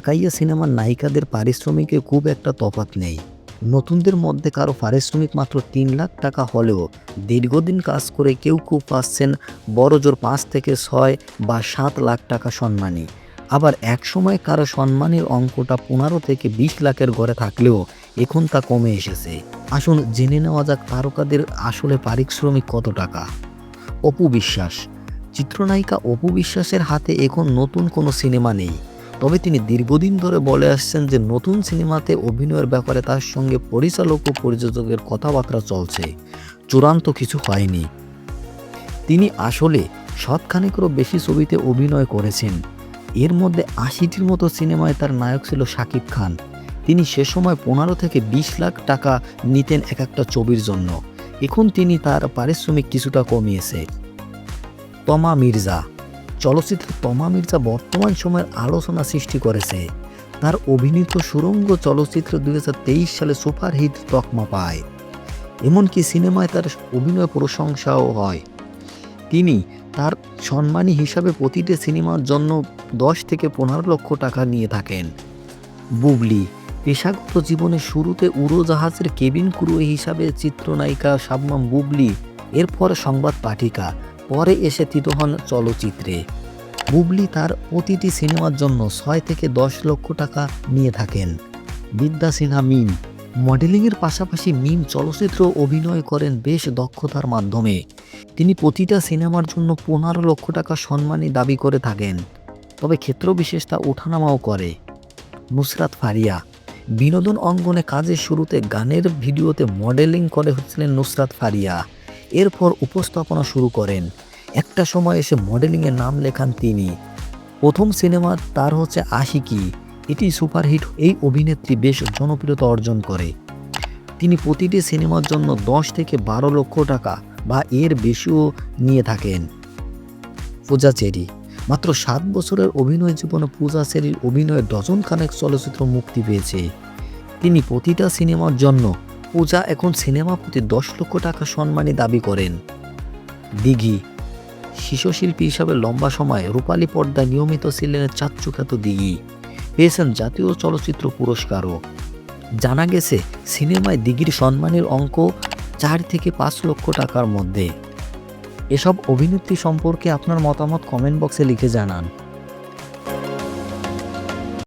ঢাকাইয়া সিনেমার নায়িকাদের পারিশ্রমিকে খুব একটা তফাৎ নেই। নতুনদের মধ্যে কারও পারিশ্রমিক মাত্র তিন লাখ টাকা হলেও দীর্ঘদিন কাজ করে কেউ কেউ পাচ্ছেন বড় জোর পাঁচ থেকে ছয় বা সাত লাখ টাকা সম্মানী আবার একসময় কারও সম্মানের অঙ্কটা পনেরো থেকে বিশ লাখের ঘরে থাকলেও এখন তা কমে এসেছে। আসুন জেনে নেওয়া যাক তারকাদের আসলে পারিশ্রমিক কত টাকা। অপু বিশ্বাস, চিত্রনায়িকা অপু বিশ্বাসের হাতে এখন নতুন কোনো সিনেমা নেই। তবে তিনি দীর্ঘদিন ধরে বলে আসছেন যে নতুন সিনেমাতে অভিনয়ের ব্যাপারে তার সঙ্গে পরিচালক ও প্রযোজকের কথাবার্তা চলছে। চূড়ান্ত কিছু হয়নি। তিনি আসলে শতখানেকেরও বেশি ছবিতে অভিনয় করেছেন। এর মধ্যে আশিটির মতো সিনেমায় তার নায়ক ছিল শাকিব খান। তিনি সে সময় পনেরো থেকে বিশ লাখ টাকা নিতেন এক একটা ছবির জন্য। এখন তিনি তার পারিশ্রমিক কিছুটা কমিয়েছে। তমা মির্জা চলচ্চিত্রে তমা মির্জা বর্তমান সময়ের আলোচনা সৃষ্টি করেছে। তার অভিনীত সুরঙ্গ চলচ্চিত্র দুই হাজার তেইশ সালে সুপারহিট তকমা পায়। এমনকি সিনেমায় তার অভিনয় প্রশংসাও হয়। তিনি তার সম্মানী হিসাবে প্রতিটি সিনেমার জন্য দশ থেকে পনেরো লক্ষ টাকা নিয়ে থাকেন। বুবলি, পেশাগত জীবনের শুরুতে উড়োজাহাজের কেবিন ক্রু হিসাবে চিত্রনায়িকা শাবনাম বুবলি, এরপর সংবাদ পাঠিকা, পরে এসে থিত হন চলচ্চিত্রে। বুবলি তার প্রতিটি সিনেমার জন্য ছয় থেকে দশ লক্ষ টাকা নিয়ে থাকেন। বিদ্যা সিনহা মিম। মডেলিংয়ের পাশাপাশি মিম চলচ্চিত্র অভিনয় করেন বেশ দক্ষতার মাধ্যমে। তিনি প্রতিটা সিনেমার জন্য পনেরো লক্ষ টাকা সম্মানী দাবি করে থাকেন। তবে ক্ষেত্রবিশেষ তা ওঠানামাও করে। নুসরাত ফারিয়া। বিনোদন অঙ্গনে কাজের শুরুতে গানের ভিডিওতে মডেলিং করে হচ্ছিলেন নুসরাত ফারিয়া। এরপর উপস্থাপনা শুরু করেন। একটা সময় এসে মডেলিংয়ে নাম লেখান তিনি। প্রথম সিনেমা তার হচ্ছে আশিকি। এটি সুপারহিট, এই অভিনেত্রী বেশ জনপ্রিয়তা অর্জন করে। তিনি প্রতিটি সিনেমার জন্য দশ থেকে বারো লক্ষ টাকা বা এর বেশিও নিয়ে থাকেন। পূজা চেরি, মাত্র সাত বছরের অভিনয় জীবনে পূজা চেরির অভিনয়ে ডজন খানেক চলচ্চিত্র মুক্তি পেয়েছে। তিনি প্রতিটা সিনেমার জন্য পূজা এখন সিনেমা প্রতি দশ লক্ষ টাকা সম্মানী দাবি করেন। দিঘি শিশুশিল্পী হিসাবে লম্বা সময় রূপালী পর্দায় নিয়মিত ছিলেন চাচ্চুখ্যাত দিঘি। পেয়েছেন জাতীয় চলচ্চিত্র পুরস্কারও। জানা গেছে, সিনেমায় দিঘির সম্মানের অঙ্ক চার থেকে পাঁচ লক্ষ টাকার মধ্যে। এসব অভিনেত্রী সম্পর্কে আপনার মতামত কমেন্ট বক্সে লিখে জানান।